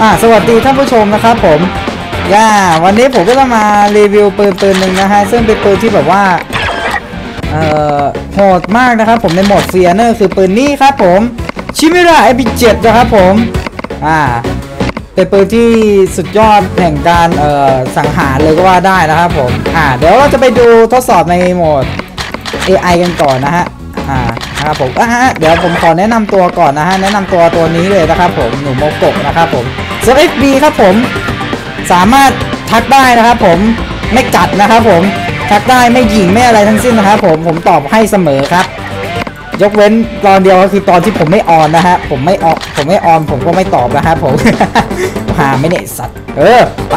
อ่าสวัสดีท่านผู้ชมนะครับผมย่าวันนี้ผมก็จะมารีวิวปืนปืนหนึ่งนะฮะซึ่งเป็นปืนที่แบบว่าเอ่อโหดมากนะครับผมในโหมดเฟียเนอร์คือปืนนี้ครับผมชิมิระ MP7 นะครับผมอ่าเป็นปืนที่สุดยอดแห่งการเอ่อสังหารเลยก็ว่าได้นะครับผมอ่าเดี๋ยวเราจะไปดูทดสอบในโหมด AI กันก่อนนะฮะ อ่านะครับผมอ่าฮะเดี๋ยวผมขอแนะนำตัวก่อนนะฮะแนะนำตัวตัวนี้เลยนะครับผมหนูโมโกะนะครับผมส่วน FB ครับผมสามารถทักได้นะครับผมไม่กัดนะครับผมทักได้ไม่หยิงไม่อะไรทั้งสิ้นนะครับผมผมตอบให้เสมอครับ ยกเว้นตอนเดียวก็คือตอนที่ผมไม่ออนนะฮะผมไม่ออนผมไม่ออนผมก็ไม่ตอบนะครับผมหาไม่เนี่ยสัตว์เออไป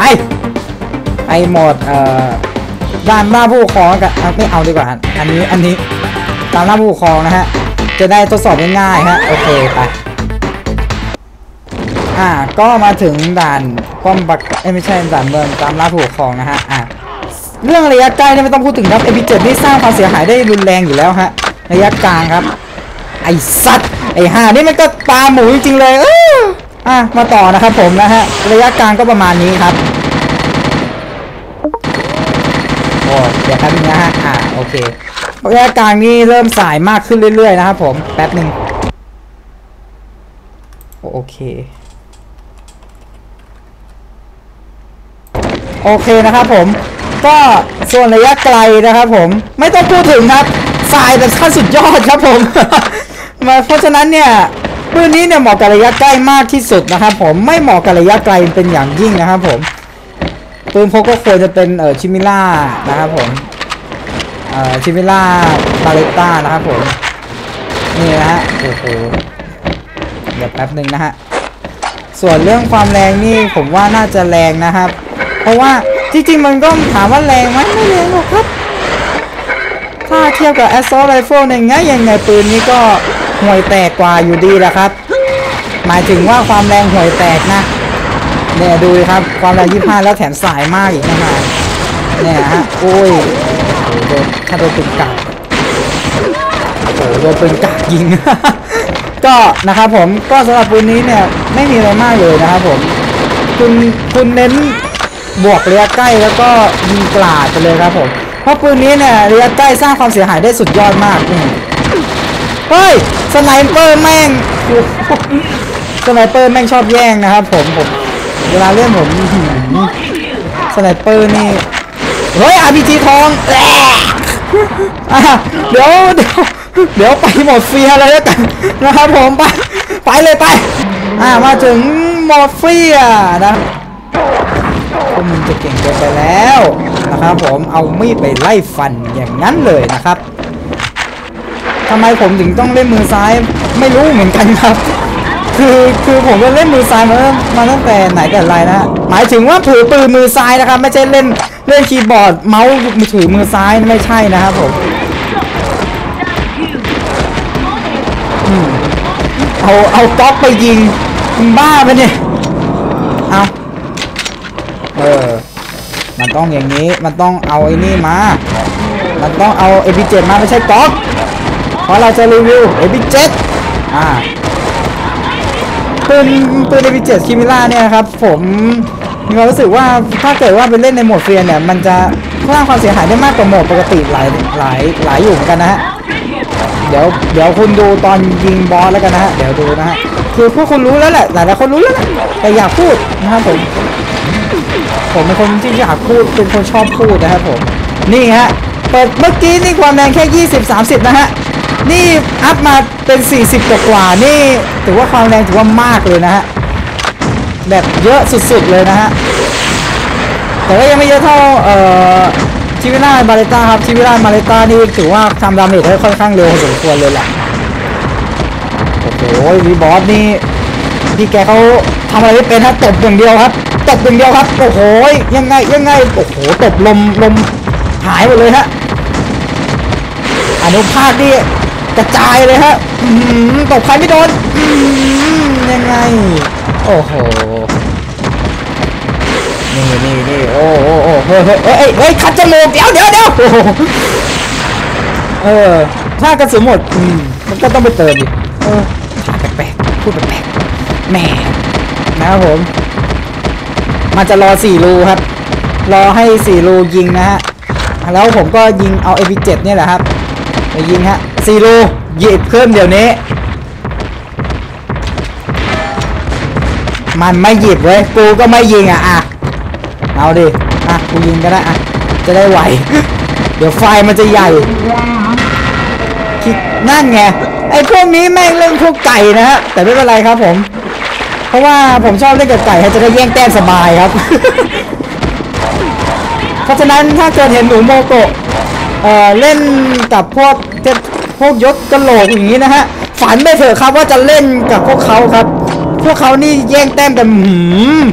ไอหมดเอ่อด้านหน้าผู้ครองกันไม่เอาดีกว่า อันนี้อันนี้ ตามหน้าผู้ปกครองนะฮะ จะได้ทดสอบง่ายๆฮะ โอเคไป อ่า ก็มาถึงด่านป้อมปักเอ้ไม่ใช่ด่านเมืองตามล่าผู้ปกครองนะฮะ อ่าเรื่องระยะใกล้เนี่ยไม่ต้องพูดถึงครับ MP7 นี่สร้างความเสียหายได้รุนแรงอยู่แล้วฮะ ระยะกลางครับ ไอสัตว์ ไอห่านี่มันก็ปลาหมูจริงๆเลยเอออะ มาต่อนะครับผมนะฮะ ระยะกลางก็ประมาณนี้ครับโอ้เดี๋ยวแป๊บนึงนะฮะ อ่า โอเค ระยะกลางนี่เริ่มสายมากขึ้นเรื่อยๆนะครับผม แป๊บหนึ่งโอเค โอเคนะครับผม ก็ส่วนระยะไกลนะครับผม ไม่ต้องพูดถึงครับสายแบบขั้นสุดยอดครับผมมาเพราะฉะนั้นเนี่ยปืนนี้เนี่ยเหมาะกับระยะใกล้มากที่สุดนะครับผมไม่เหมาะกับระยะไกลเป็นอย่างยิ่งนะครับผมปืนพกก็ควรจะเป็นเอ่อชิมิล่านะครับผม ชิมิล่าบาเลต้านะครับผม นี่นะฮะ โอ้โห เดี๋ยวแป๊บหนึ่งนะฮะ ส่วนเรื่องความแรงนี่ผมว่าน่าจะแรงนะครับ เพราะว่าจริงๆมันก็ถามว่าแรงไหมไม่แรงหรอกครับ ถ้าเทียบกับ Assault Rifle เนี่ยยังไงปืนนี้ก็ห่วยแตกกว่าอยู่ดีแหละครับ หมายถึงว่าความแรงห่วยแตกนะเนี่ยดูครับ ความแรงยี่ห้าแล้วแถมสายมากอีกนะฮะเนี่ยฮะโอ้ย โอ้โหโดนถ้าโดนปืนกักโอ้โหโดนปืนกักยิง ก็นะครับผมก็สำหรับปืนนี้เนี่ยไม่มีอะไรมากเลยนะครับผมคุณคุณเน้นบวกระยะใกล้แล้วก็ยิงกลาดไปเลยครับผมเพราะปืนนี้เนี่ยระยะใกล้สร้างความเสียหายได้สุดยอดมากเฮ้ยสไนเปอร์แม่งสไนเปอร์แม่งชอบแย่งนะครับผมผมเวลาเล่นผมสไนเปอร์นี่ เฮ้ย RPG ทองแหละอะเดี๋ยวเดี๋ยวเดี๋ยวไปหมดเฟียเลยแล้วกันนะครับผมไปไปเลยไปอ่ามาถึงหมดเฟียนะพวกมึงจะเก่งเกินไปแล้วนะครับผมเอามีดไปไล่ฟันอย่างนั้นเลยนะครับทำไมผมถึงต้องเล่นมือซ้ายไม่รู้เหมือนกันครับ คือคือผมก็เล่นมือซ้ายมามาตั้งแต่ไหนแต่ไรนะหมายถึงว่าถือปืนมือซ้ายนะครับ ไม่ใช่เล่น เล่นคีย์บอร์ดเมาส์มือถือมือซ้ายไม่ใช่นะครับผมอืมเอาเอาก๊อกไปยิงบ้าไปเนี่ยเอาเออมันต้องอย่างนี้มันต้องเอาไอ้นี่มา มันต้องเอา AP7 มาไม่ใช่ก๊อกเพราะเราจะรีวิว AP7 อ่าปืนปืน MP7 คิมิล่าเนี่ยครับ ผม มีความรู้สึกว่าถ้าเกิดว่าไปเล่นในโหมดเฟียร์เนี่ย มันจะสร้างความเสียหายได้มากกว่าโหมดปกติหลายหลายหลายอยู่เหมือนกันนะฮะ เดี๋ยวเดี๋ยวคุณดูตอนยิงบอสแล้วกันนะฮะ เดี๋ยวดูนะฮะ คือพวกคุณรู้แล้วแหละ หลายหลายคนรู้แล้วแหละแต่อยากพูดนะครับผม ผมเป็นคนที่อยากพูด เป็นคนชอบพูดนะครับผม นี่ฮะ เปิดเมื่อกี้นี่ความแรงแค่ 20 30 นะฮะ นี่อัพมาเป็น 40กว่ากว่า นี่ถือว่าความแรงถือว่ามากเลยนะฮะ แบบเยอะสุดๆเลยนะฮะ แต่ก็ยังไม่เยอะเท่าเอ่อชิวิล่ามาเลต้าครับชิวิล่ามาเลต้านี่ถือว่าทำดาเมจได้ค่อนข้างเร็วพอสมควรเลยแหละโอ้โหวีบอสนี่พี่แกเขาทำอะไรไม่เป็นฮะตบอย่างเดียวครับตบอย่างเดียวครับโอ้โหยังไงยังไงโอ้โหตบลมลมหายหมดเลยฮะอนุภาคนี่กระจายเลยฮะตบใครไม่โดนยังไงโอ้โห นี่นี่นี่โอ้โอ้โอ้เฮ้ยเฮ้ยเฮ้ยเฮ้ยคัดจมูกเดี๋ยวเดี๋ยวเดี๋ยวเออถ้ากระสุนหมดอืมมันก็ต้องไปเติมดิเออถามแปลกๆพูดแปลกๆแหมนะครับผม มันจะรอสี่รูครับ รอให้สี่รูยิงนะฮะแล้วผมก็ยิงเอา MP7 เนี่ยแหละครับไปยิงฮะสี่รูหยิบเพิ่มเดี๋ยวนี้ มันไม่หยิบเว้ยกูก็ไม่ยิงอะอะ เอาดิ อะกูยิงก็ได้ อะ จะได้ไหว เดี๋ยวไฟมันจะใหญ่คิดนั่นไง ไอ้พวกนี้แม่งเล่นพวกไก่นะฮะ แต่ไม่เป็นไรครับผม เพราะว่าผมชอบเล่นกับไก่ให้จะได้แย่งแต้มสบายครับ เพราะฉะนั้นถ้าเกิดเห็นหนูโมโกะเอ่อเล่นกับพวกจ็ดพวกยศกระโหลกอย่างนี้นะฮะ ฝันไปเถอะครับว่าจะเล่นกับพวกเขาครับ พวกเขานี่แย่งแต้มกันหืม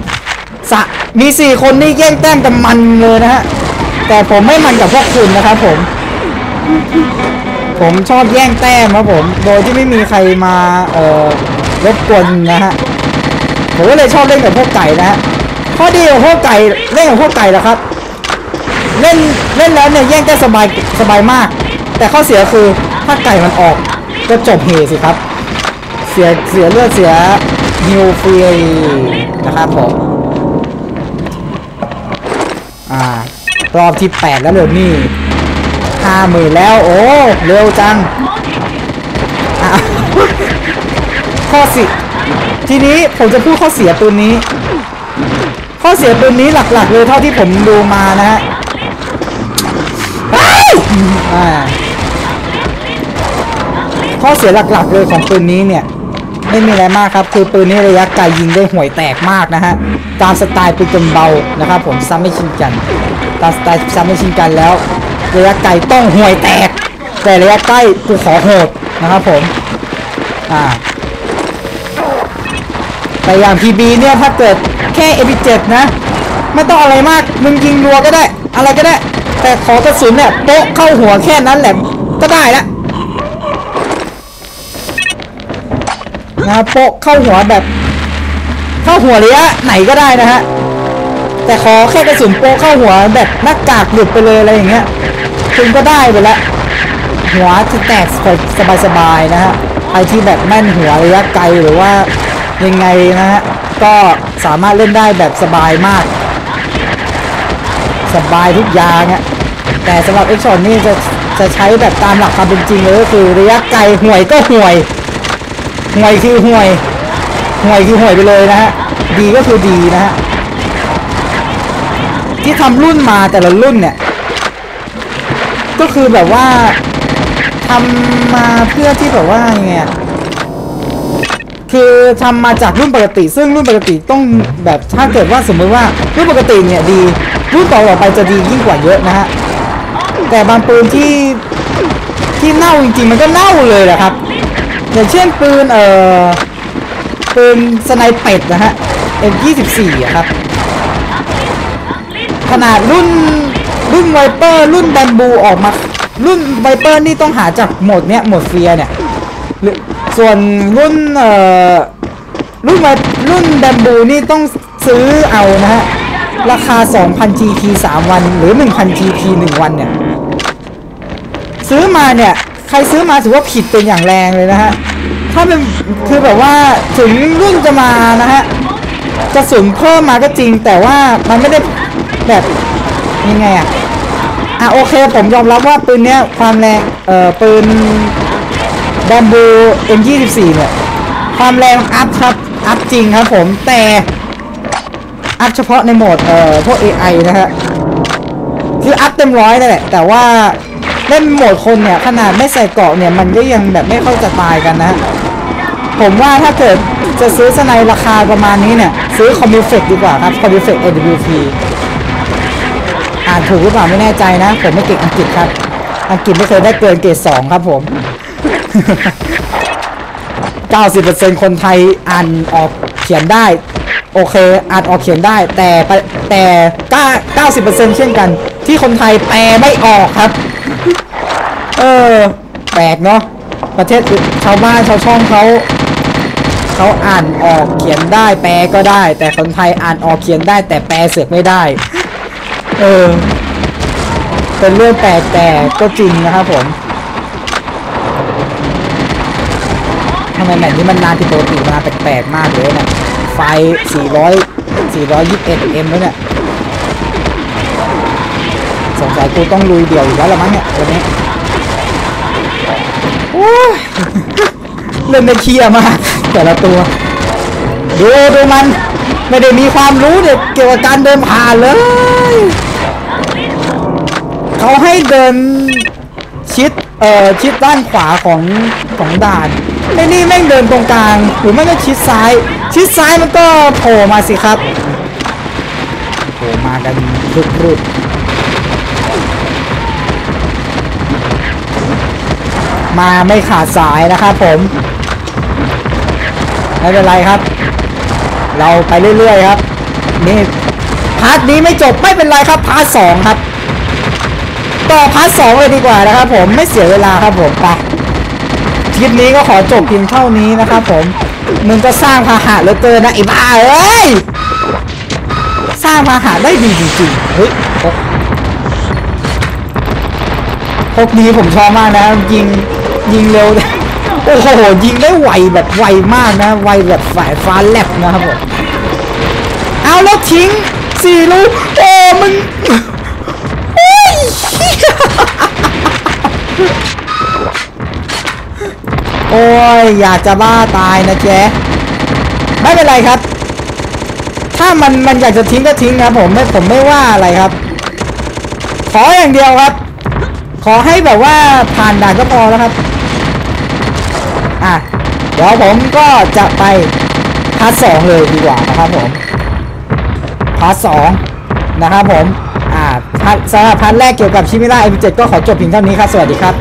สะมีสี่คนนี่แย่งแต้มกันมันเลยนะฮะ แต่ผมไม่มันกับพวกคุณนะครับผม ผมชอบแย่งแต้มครับผม โดยที่ไม่มีใครมาเอ่อรบกวนนะฮะ ผมก็เลยชอบเล่นกับพวกไก่นะฮะข้อดีของพวกไก่เล่นกับพวกไก่นะครับ เล่นเล่นแล้วเนี่ยแย่งได้สบายสบายมาก แต่ข้อเสียคือถ้าไก่มันออกก็จบเฮสิครับ เสียเสียเลือดเสียนิวฟรีนะครับผม อ่ารอบที่แปดแล้วเร็วนี่ห้าหมื่นแล้วโอ้เร็วจังข้อสิ ทีนี้ผมจะพูดข้อเสียตัวนี้ ข้อเสียปืนนี้หลักๆเลยเท่าที่ผมดูมานะฮะข้อเสียหลักๆเลยของปืนนี้เนี่ย ไม่มีอะไรมากครับ คือปืนนี้ระยะไกลยิงได้ห่วยแตกมากนะฮะ ตามสไตล์ปืนกลเบานะครับผมซ้ำไม่ชินกัน ตามสไตล์ซ้ำไม่ชินกันแล้ว ระยะไกลต้องห่วยแตก แต่ระยะใกล้กูขอโหดนะครับผม อ่าแต่อย่าง PB เนี่ยถ้าเกิดแค่ MP7 นะ ไม่ต้องอะไรมากมึงยิงรัวก็ได้ อะไรก็ได้ แต่ขอกระสุนเนี่ยโป๊ะเข้าหัวแค่นั้นแหละก็ได้ละ นะโปะเข้าหัวแบบ เข้าหัวระยะไหนก็ได้นะฮะ แต่ขอแค่กระสุนโปะเข้าหัวแบบหน้ากากหลุดไปเลยอะไรอย่างเงี้ยคุณก็ได้ไปละหัวจะแตกสบายๆนะฮะใครที่แบบแม่นหัวระยะไกลหรือว่ายังไงนะฮะ ก็สามารถเล่นได้แบบสบายมาก สบายทุกอย่างอะแต่สำหรับเอ็กชอนนี่จะจะใช้แบบตามหลักความเป็นจริงเลยก็คือระยะไกลห่วยก็ห่วย ห่วยคือห่วยห่วยคือห่วยไปเลยนะฮะดีก็คือดีนะฮะที่ทำรุ่นมาแต่ละรุ่นเนี่ย ก็คือแบบว่าทำมาเพื่อที่แบบว่าไงคือทำมาจากรุ่นปกติ ซึ่งรุ่นปกติต้องแบบถ้าเกิดว่าสมมติว่ารุ่นปกติเนี่ยดี รุ่นต่อๆไปจะดียิ่งกว่าเยอะนะฮะแต่บางปืนที่ที่เน่าจริงๆมันก็เน่าเลยแหละครับ อย่างเช่นปืนเอ่อปืนสไนเป็ดนะฮะ M24 อะครับ ขนาดรุ่นรุ่นไวเปอร์รุ่นแบมบูออกมา รุ่นไวเปอร์นี่ต้องหาจากโหมดเนี้ยโหมดเฟียเนี่ยหรือส่วนรุ่นเอ่อรุ่นไวรุ่นแบมบูนี่ต้องซื้อเอานะฮะ ราคา 2,000 GP 3 วันหรือ 1,000 GP 1 วันเนี่ย ซื้อมาเนี่ย ใครซื้อมาถือว่าผิดเป็นอย่างแรงเลยนะฮะ ถ้าเป็นคือแบบว่าถึงรุ่นจะมานะฮะกระสุนเพิ่มมาก็จริง แต่ว่ามันไม่ได้แบบยังไงอะอะโอเคผมยอมรับว่าปืนเนี้ยความแรงเอ่อปืนแบมบู M24 เนี่ยความแรงอัพครับอัพจริงครับผมแต่อัพเฉพาะในโหมดเอ่อพวก AI นะฮะคืออัพเต็มร้อยนั่นแหละแต่ว่า เล่นโหมดคนเนี่ยขนาดไม่ใส่เกราะเนี่ยมันก็ยังแบบไม่เข้าจะตายกันนะฮะผมว่าถ้าเกิดจะซื้อสไนราคาประมาณนี้เนี่ย ซื้อคอมบิเฟกดีกว่าครับคอมบิเฟก AWP อ่านถูกหรือเปล่าไม่แน่ใจนะ ผมไม่เก่งอังกฤษครับ อังกฤษไม่เคยได้เกินเกรดสองครับผม 90%คนไทยอ่านออกเขียนได้ โอเคอ่านออกเขียนได้ แต่แต่ 90%เช่นกัน ที่คนไทยแปลไม่ออกครับ เออ แปลกเนาะประเทศชาวบ้านชาวช่องเขาเขาอ่านออกเขียนได้ แปลก็ได้ แต่คนไทยอ่านออกเขียนได้ แต่แปลเสือกไม่ได้ เออ เป็นเรื่องแปลกแต่ก็จริงนะครับผมทำไมแมตช์นี้มันนานผิดปกติมาแปลกๆมากเลยนะไฟ 400 421 m แล้วเนี่ยสงสัยกูต้องลุยเดี่ยวอีกแล้วละมั้งเนี่ยวันนี้ เล่นได้เคียมากแต่ละตัวดูดูมันไม่ได้มีความรู้เนี่ยเกี่ยวกับการเดินผ่านเลย เขาให้เดินชิดเอ่อชิดด้านขวาของของด่านไอ้นี่แม่งเดินตรงกลางหรือไม่ก็ชิดซ้าย ชิดซ้ายมันก็โผล่มาสิครับโผล่มากันรุดรุด มาไม่ขาดสายนะครับผมไม่เป็นไรครับ เราไปเรื่อยๆครับ นี่พาร์ทนี้ไม่จบไม่เป็นไรครับพาร์ทสองครับ ต่อพาร์ทสองเลยดีกว่านะครับผมไม่เสียเวลาครับผมไปคลิปนี้ก็ขอจบเพียงเท่านี้นะครับผมมึงก็สร้างพาหะเหลือเกินนะไอ้บ้าเอ้ยสร้างพาหะได้ดีจริงๆเฮ้ยพกพกนี้ผมชอบมากนะยิง ยิงเร็วโอ้โหยิงได้ไวแบบไวมากนะ ไวแบบสายฟ้าแลบนะครับผมเอาแล้วทิ้งสี่ลูกโอ้มึงโอ้ยโอ้ยอยากจะบ้าตายนะเจ๊ไม่เป็นไรครับ ถ้ามันมันอยากจะทิ้งก็ทิ้งครับผมไม่ผมไม่ว่าอะไรครับ ขออย่างเดียวครับ ขอให้แบบว่าผ่านด่านก็พอแล้วครับ อะ เดี๋ยวผมก็จะไปพาร์ทสองเลยดีกว่านะครับผมพาร์ทสองนะครับผม อ่าสำหรับพาร์ทแรกเกี่ยวกับชิมิล่า M7 ก็ขอจบเพียงเท่านี้ครับ สวัสดีครับ